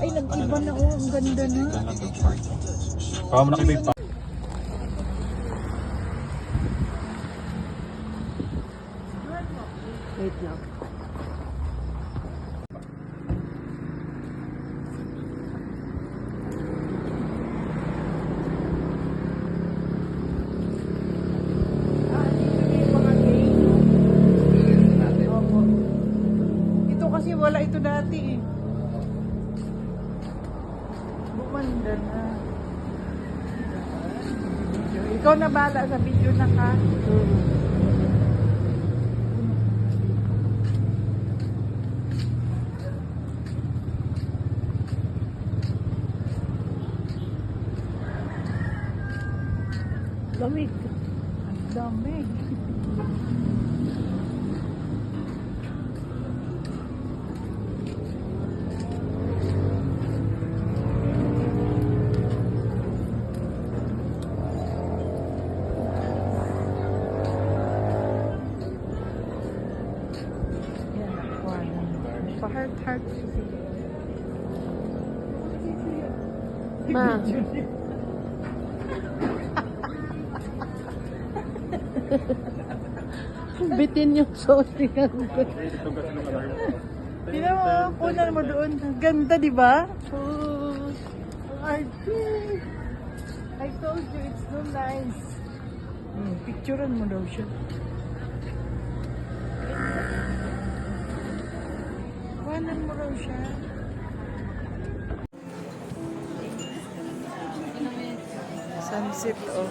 Ay, nag-iba na oh. Ang ganda na. Baka mo nakilig pa. Wait lang. Kasi wala ito dati eh. Bumanda na. Ikaw na bala sa video na ka. Lamig. Ang dami. Pa-heart-heart. Ma, bitin yung sauce yan. Tingnan mo, kunan mo doon. Ang Ganda, di ba? Oh, ang arte. I told you, it's so nice. Hmm, picturean mo daw siya. Kuhanan mo daw siya. Sunset, oh.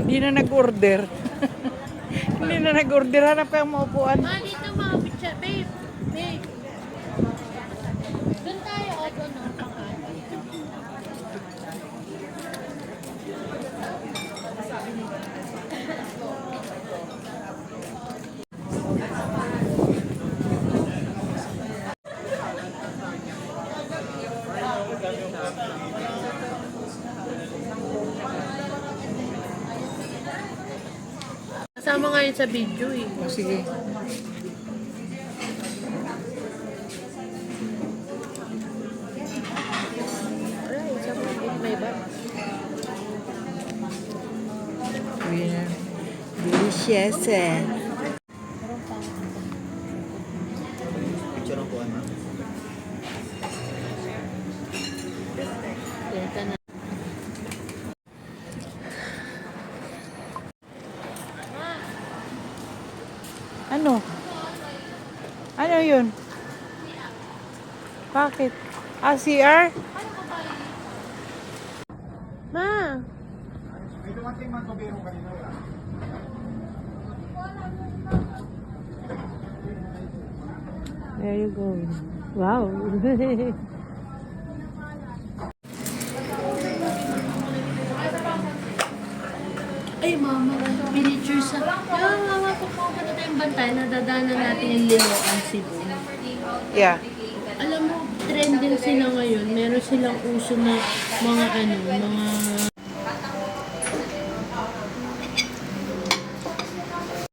Hindi na nag-order. Hindi na nag-order. Hanap ka ng maupuan. Ma, dito mga picture. Babe. Kasama nga yun sa video eh. O, sige. Alright, bag. Yeah. Delicious eh. Picture ang kuha na. Ito na. Ano? Ano yun? Bakit? Ah, CR? Ma! May dumating man kubiro kanina. There you go. Wow. Ay, mama, miniature sa... Tayong bantay, nadadaanan natin yung Liloan Cebu. Yeah. Alam mo, trending sila ngayon. Meron silang uso na mga ano, mga